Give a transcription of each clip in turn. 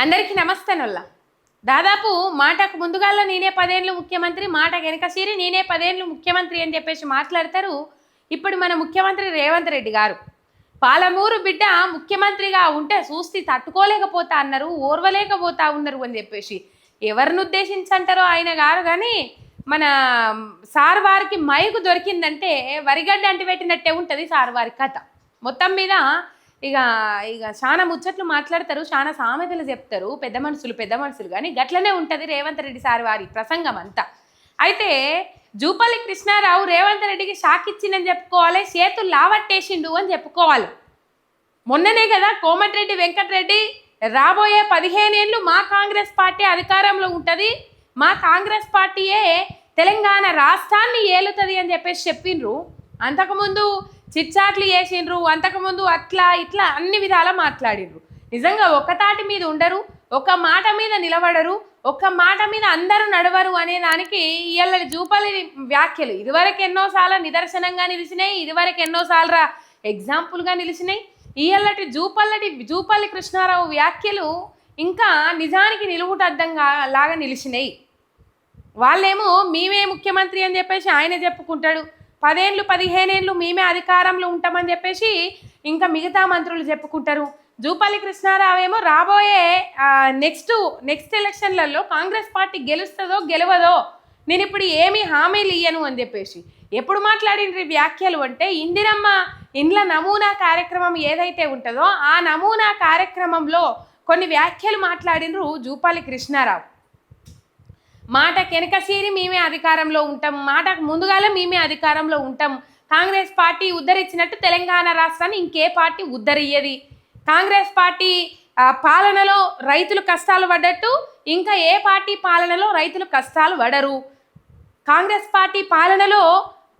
అందరికీ నమస్తేనుల్లా దాదాపు మాటకు ముందుగాల నేనే పదేళ్ళు ముఖ్యమంత్రి మాట వెనక వెనకసీరి నేనే పదేళ్ళు ముఖ్యమంత్రి అని చెప్పేసి మాట్లాడతారు. ఇప్పుడు మన ముఖ్యమంత్రి రేవంత్ రెడ్డి గారు. పాలమూరు బిడ్డ ముఖ్యమంత్రిగా ఉంటే చూస్తే తట్టుకోలేకపోతా అన్నారు ఓర్వలేకపోతా ఉన్నారు అని చెప్పేసి ఎవరిని ఉద్దేశించి అంటారో ఆయన గారు కానీ మన సార్ వారికి మైకు దొరికిందంటే వరిగడ్డ అంటి పెట్టినట్టే ఉంటుంది సార్ వారి కథ. మొత్తం మీద ఇక ఇక చాలా ముచ్చట్లు మాట్లాడతారు చాలా సామెతలు చెప్తారు పెద్ద మనుషులు పెద్ద మనుషులు కానీ గట్లనే ఉంటుంది రేవంత్ రెడ్డి సార్ వారి ప్రసంగం అంతా అయితే జూపల్లి కృష్ణారావు రేవంత్ రెడ్డికి షాక్ ఇచ్చిందని చెప్పుకోవాలి చేతులు లావట్టేసిండు అని చెప్పుకోవాలి. మొన్ననే కదా కోమటిరెడ్డి వెంకటరెడ్డి రాబోయే పదిహేనేళ్ళు మా కాంగ్రెస్ పార్టీ అధికారంలో ఉంటుంది మా కాంగ్రెస్ పార్టీయే తెలంగాణ రాష్ట్రాన్ని ఏలుతుంది అని చెప్పేసి చెప్పిండ్రు. అంతకుముందు చిట్చాట్లు చేసిండ్రు అంతకుముందు అట్లా ఇట్లా అన్ని విధాలా మాట్లాడిండ్రు. నిజంగా ఒక తాటి మీద ఉండరు ఒక మాట మీద నిలబడరు ఒక మాట మీద అందరూ నడవరు అనే దానికి ఇవాళ జూపల్లి వ్యాఖ్యలు. ఇదివరకు ఎన్నోసార్లు నిదర్శనంగా నిలిచినాయి ఇదివరకు ఎన్నోసార్లు ఎగ్జాంపుల్గా నిలిచినాయి. ఇయ్యల్లటి జూపల్లటి జూపల్లి కృష్ణారావు వ్యాఖ్యలు ఇంకా నిజానికి నిలువుటద్దంగా లాగా నిలిచినాయి. వాళ్ళేమో మేమే ముఖ్యమంత్రి అని చెప్పేసి ఆయన చెప్పుకుంటాడు. పదేళ్ళు పదిహేనేళ్ళు మేమే అధికారంలో ఉంటామని చెప్పేసి ఇంకా మిగతా మంత్రులు చెప్పుకుంటారు. జూపల్లి కృష్ణారావు ఏమో రాబోయే నెక్స్ట్ నెక్స్ట్ ఎలక్షన్లలో కాంగ్రెస్ పార్టీ గెలుస్తుందో గెలవదో నేను ఇప్పుడు ఏమీ హామీలు ఇయ్యను అని చెప్పేసి. ఎప్పుడు మాట్లాడిన వ్యాఖ్యలు అంటే ఇందిరమ్మ ఇండ్ల నమూనా కార్యక్రమం ఏదైతే ఉంటుందో ఆ నమూనా కార్యక్రమంలో కొన్ని వ్యాఖ్యలు మాట్లాడినరు జూపాలి కృష్ణారావు. మాట కెనకసీరి మేమే అధికారంలో ఉంటాం. మాటకు ముందుగానే మేమే అధికారంలో ఉంటాం. కాంగ్రెస్ పార్టీ ఉద్ధరించినట్టు తెలంగాణ రాష్ట్రాన్ని ఇంకే పార్టీ ఉద్ధరియ్యది కాంగ్రెస్ పార్టీ పాలనలో రైతులు కష్టాలు పడ్డట్టు ఇంకా ఏ పార్టీ పాలనలో రైతులు కష్టాలు పడరు. కాంగ్రెస్ పార్టీ పాలనలో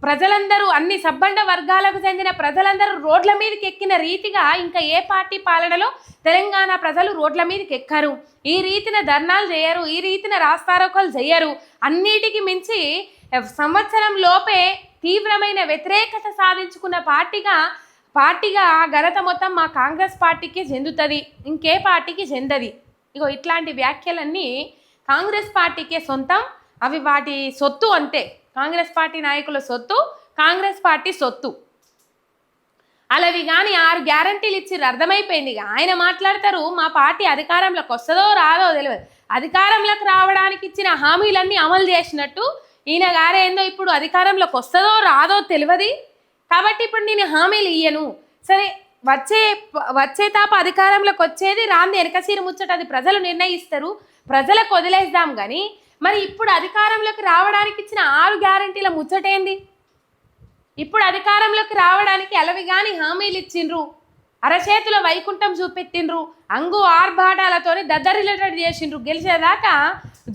ప్రజలందరూ అన్ని సబ్బండ వర్గాలకు చెందిన ప్రజలందరూ రోడ్ల మీదకి ఎక్కిన రీతిగా ఇంకా ఏ పార్టీ పాలనలో తెలంగాణ ప్రజలు రోడ్ల మీదకి ఎక్కరు? ఈ రీతిన ధర్నాలు చేయరు ఈ రీతిన రాస్తారోకలు చేయరు. అన్నిటికి మించి సంవత్సరం లోపే తీవ్రమైన వ్యతిరేకత సాధించుకున్న పార్టీగా పార్టీగా ఆ ఘనత మొత్తం మా కాంగ్రెస్ పార్టీకి చెందుతుంది ఇంకే పార్టీకి చెందది. ఇగో ఇట్లాంటి వ్యాఖ్యలన్నీ కాంగ్రెస్ పార్టీకే సొంతం అవి వాటి సొత్తు అంతే. కాంగ్రెస్ పార్టీ నాయకుల సొత్తు కాంగ్రెస్ పార్టీ సొత్తు. అలావి కానీ ఆరు గ్యారంటీలు ఇచ్చిర్రు అర్థమైపోయింది ఇక. ఆయన మాట్లాడతారు మా పార్టీ అధికారంలోకి వస్తుందో రాదో తెలియదు అధికారంలోకి రావడానికి ఇచ్చిన హామీలన్నీ అమలు చేసినట్టు ఈయన గారేందో ఇప్పుడు అధికారంలోకి వస్తుందో రాదో తెలియదు కాబట్టి ఇప్పుడు నేను హామీలు ఇయ్యను. సరే వచ్చే వచ్చే తాప అధికారంలోకి వచ్చేది రాంది వెనకసీరు ముచ్చట అది ప్రజలు నిర్ణయిస్తారు. ప్రజలకు వదిలేద్దాం కానీ మరి ఇప్పుడు అధికారంలోకి రావడానికి ఇచ్చిన ఆరు గ్యారంటీల ముచ్చటేంది? ఇప్పుడు అధికారంలోకి రావడానికి అలవిగాని హామీలు ఇచ్చిండ్రు. అరచేతుల వైకుంఠం చూపెట్టిండ్రు. అంగు ఆర్భాటాలతోనే దద్దరిలేటెడ్ చేసిండ్రు. గెలిచేదాకా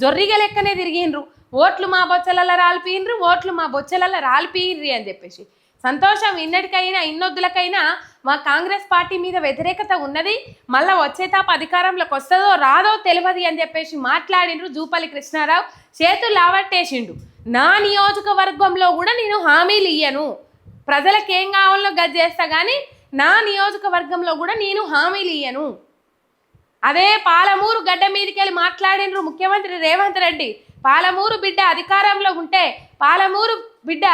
జొర్రిగ లెక్కనే తిరిగిండ్రు. ఓట్లు మా బొచ్చలలో రాలిపోయిండ్రు ఓట్లు మా బొచ్చలలో రాలిపోయిండ్రి అని చెప్పేసి. సంతోషం ఇన్నటికైనా ఇన్నొద్దులకైనా మా కాంగ్రెస్ పార్టీ మీద వ్యతిరేకత ఉన్నది. మళ్ళీ వచ్చేతాపు అధికారంలోకి వస్తుందో రాదో తెలియదు అని చెప్పేసి మాట్లాడిండ్రు జూపల్లి కృష్ణారావు. చేతులు లావట్టేసిండు. నా నియోజకవర్గంలో కూడా నేను హామీలు ఇయ్యను. ప్రజలకు ఏం కావాలో గది చేస్తా కానీ నా నియోజకవర్గంలో కూడా నేను హామీలు ఇయ్యను. అదే పాలమూరు గడ్డ మీదకి వెళ్ళి మాట్లాడినరు ముఖ్యమంత్రి రేవంత్ రెడ్డి. పాలమూరు బిడ్డ అధికారంలో ఉంటే పాలమూరు బిడ్డ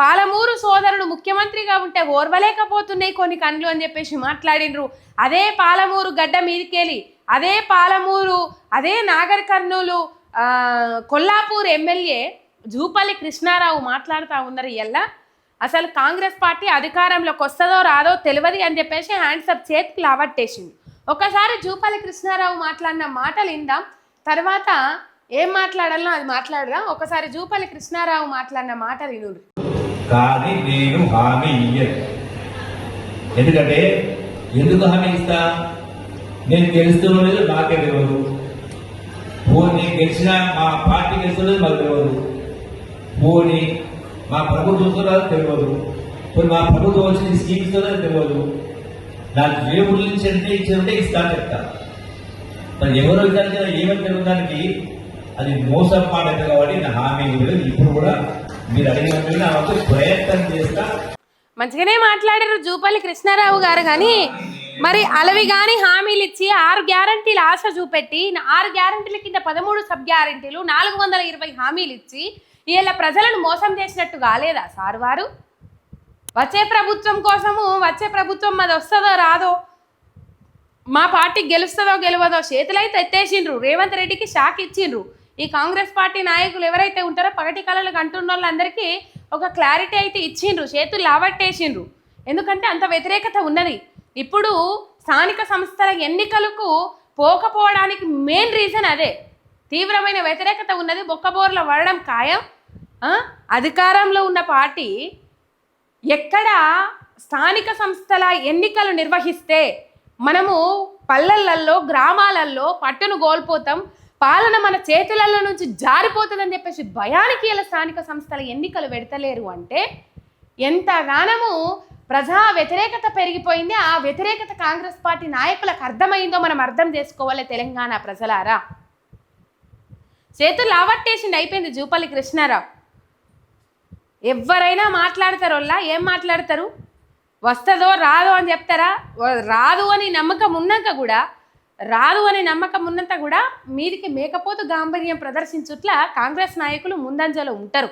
పాలమూరు సోదరుడు ముఖ్యమంత్రిగా ఉంటే ఓర్వలేకపోతున్నాయి కొన్ని కండ్లు అని చెప్పేసి మాట్లాడినరు. అదే పాలమూరు గడ్డ మీదికెళ్ళి అదే పాలమూరు అదే నాగర్ కర్నూలు కొల్లాపూర్ ఎమ్మెల్యే జూపల్లి కృష్ణారావు మాట్లాడుతూ ఉన్నారు ఎల్లా అసలు కాంగ్రెస్ పార్టీ అధికారంలోకి వస్తుందో రాదో తెలియదు అని చెప్పేసి హ్యాండ్సప్ చేతికి లావట్టేసింది. ఒకసారి జూపల్లి కృష్ణారావు మాట్లాడిన మాటలు ఇందాం తర్వాత ఏం మాట్లాడాలో అది మాట్లాడదాం. ఒకసారి జూపల్లి కృష్ణారావు మాట్లాడిన మాటలు వినుడు కానీ నేను హామీ ఇయ్యను. ఎందుకంటే ఎందుకు హామీ ఇస్తా? నేను తెలుస్తున్నది లేదో నాకే తెలియదు పోనీ గెలిచిన మా పార్టీ గెలుస్తున్నది మాకు తెలియదు పోనీ మా ప్రభుత్వం చూస్తున్నది తెలియదు పోనీ మా ప్రభుత్వం వచ్చిన స్కీమ్ ఇస్తుందో తెలియదు నాకు ఏ ఊరి నుంచి ఎంత ఇచ్చిందంటే ఇస్తా చెప్తా. మరి ఎవరో ఇద్దరు ఏమని తెలియడానికి అది మోసం మాట కాబట్టి నా హామీ ఇప్పుడు కూడా మీరు ప్రయత్నం చేస్తా. మంచిగానే మాట్లాడారు జూపల్లి కృష్ణారావు గారు కానీ మరి అలవి గాని హామీలు ఇచ్చి ఆరు గ్యారంటీలు ఆశ చూపెట్టి ఆరు గ్యారంటీల కింద పదమూడు సబ్ గ్యారంటీలు నాలుగు వందల ఇరవై హామీలు ఇచ్చి ఇలా ప్రజలను మోసం చేసినట్టు కాలేదా సార్ వారు? వచ్చే ప్రభుత్వం కోసము వచ్చే ప్రభుత్వం మాది వస్తుందో రాదో మా పార్టీ గెలుస్తుందో గెలవదో చేతులైతే ఎత్తేసిండ్రు. రేవంత్ రెడ్డికి షాక్ ఇచ్చిండ్రు. ఈ కాంగ్రెస్ పార్టీ నాయకులు ఎవరైతే ఉంటారో పగటి కళలకు అంటున్న వాళ్ళందరికీ ఒక క్లారిటీ అయితే ఇచ్చిండ్రు చేతులు లావట్టేసిండ్రు. ఎందుకంటే అంత వ్యతిరేకత ఉన్నది. ఇప్పుడు స్థానిక సంస్థల ఎన్నికలకు పోకపోవడానికి మెయిన్ రీజన్ అదే. తీవ్రమైన వ్యతిరేకత ఉన్నది బొక్కబోర్ల వడడం ఖాయం. అధికారంలో ఉన్న పార్టీ ఎక్కడ స్థానిక సంస్థల ఎన్నికలు నిర్వహిస్తే మనము పల్లెలల్లో గ్రామాలల్లో పట్టును కోల్పోతాం పాలన మన చేతులలో నుంచి జారిపోతుందని చెప్పేసి భయానికి ఇలా స్థానిక సంస్థల ఎన్నికలు పెడతలేరు అంటే ఎంతగానము ప్రజా వ్యతిరేకత పెరిగిపోయింది ఆ వ్యతిరేకత కాంగ్రెస్ పార్టీ నాయకులకు అర్థమైందో మనం అర్థం చేసుకోవాలి తెలంగాణ ప్రజలారా. చేతులు లావట్టేసిండి అయిపోయింది జూపల్లి కృష్ణారావు. ఎవరైనా మాట్లాడతారోల్లా ఏం మాట్లాడతారు? వస్తుందో రాదో అని చెప్తారా? రాదు అని నమ్మకం ఉన్నాక కూడా రాదు అనే నమ్మకం ఉన్నంత కూడా మీదికి మేకపోతు గాంభీర్యం ప్రదర్శించుట్ల కాంగ్రెస్ నాయకులు ముందంజలో ఉంటారు.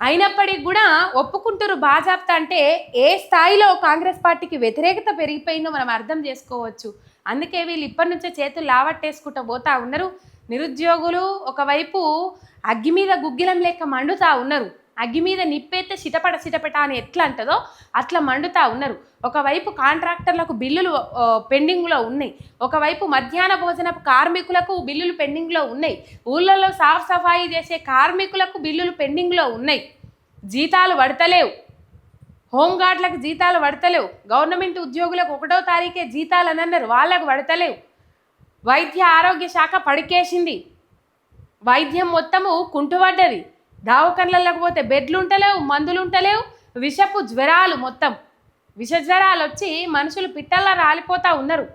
అయినప్పటికీ కూడా ఒప్పుకుంటారు బాజాప్తా అంటే ఏ స్థాయిలో కాంగ్రెస్ పార్టీకి వ్యతిరేకత పెరిగిపోయిందో మనం అర్థం చేసుకోవచ్చు. అందుకే వీళ్ళు ఇప్పటి నుంచే చేతులు లావట్టేసుకుంటూ పోతా ఉన్నారు. నిరుద్యోగులు ఒకవైపు అగ్గి మీద గుగ్గిలం లెక్క మండుతా ఉన్నారు. అగ్గి మీద నిప్పేస్తే సిటపట సిటపట అని ఎట్లా అంటదో అట్లా మండుతా ఉన్నారు. ఒకవైపు కాంట్రాక్టర్లకు బిల్లులు పెండింగ్లో ఉన్నాయి. ఒకవైపు మధ్యాహ్న భోజనపు కార్మికులకు బిల్లులు పెండింగ్లో ఉన్నాయి. ఊళ్ళల్లో సాఫ్ సఫాయి చేసే కార్మికులకు బిల్లులు పెండింగ్లో ఉన్నాయి. జీతాలు పడతలేవు. హోంగార్డులకు జీతాలు పడతలేవు. గవర్నమెంట్ ఉద్యోగులకు ఒకటో తారీఖే జీతాలు అని అన్నారు. వాళ్ళకు పడతలేవు. వైద్య ఆరోగ్య శాఖ పడికేసింది. వైద్యం మొత్తము కుంటుపడ్డది. దావకన్లలోకి పోతే బెడ్లు ఉంటలేవు మందులు ఉంటలేవు విషపు జ్వరాలు మొత్తం. విష జ్వరాలు వచ్చి మనుషులు పిట్టల్లా రాలిపోతా ఉన్నారు.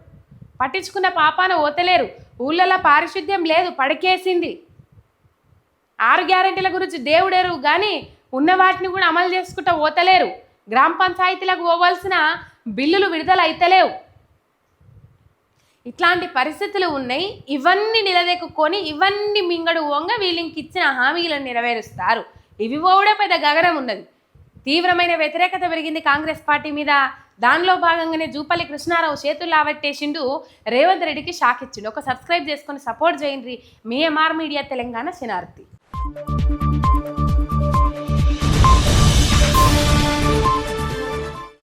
పట్టించుకున్న పాపాన ఓతలేరు ఊళ్ళలో పారిశుద్ధ్యం లేదు పడికేసింది. ఆరు గ్యారెంటీల గురించి దేవుడేరు కానీ ఉన్న వాటిని కూడా అమలు చేసుకుంటూ ఓతలేరు గ్రామ పంచాయతీలకు పోవాల్సిన బిల్లులు విడుదల అయితలేవు ఇట్లాంటి పరిస్థితులు ఉన్నాయి. ఇవన్నీ నిలదెక్కుకొని ఇవన్నీ మింగడు వంగ వీళ్ళకి ఇచ్చిన హామీలను నెరవేరుస్తారు. ఇవి కూడా పెద్ద గగనం ఉన్నది. తీవ్రమైన వ్యతిరేకత పెరిగింది కాంగ్రెస్ పార్టీ మీద. దానిలో భాగంగానే జూపల్లి కృష్ణారావు చేతులు లావట్టేసిండు. రేవంత్ రెడ్డికి షాక్ ఇచ్చిండు. ఒక సబ్స్క్రైబ్ చేసుకొని సపోర్ట్ చేయండి. మీ ఎంఆర్ మీడియా తెలంగాణ శనార్థి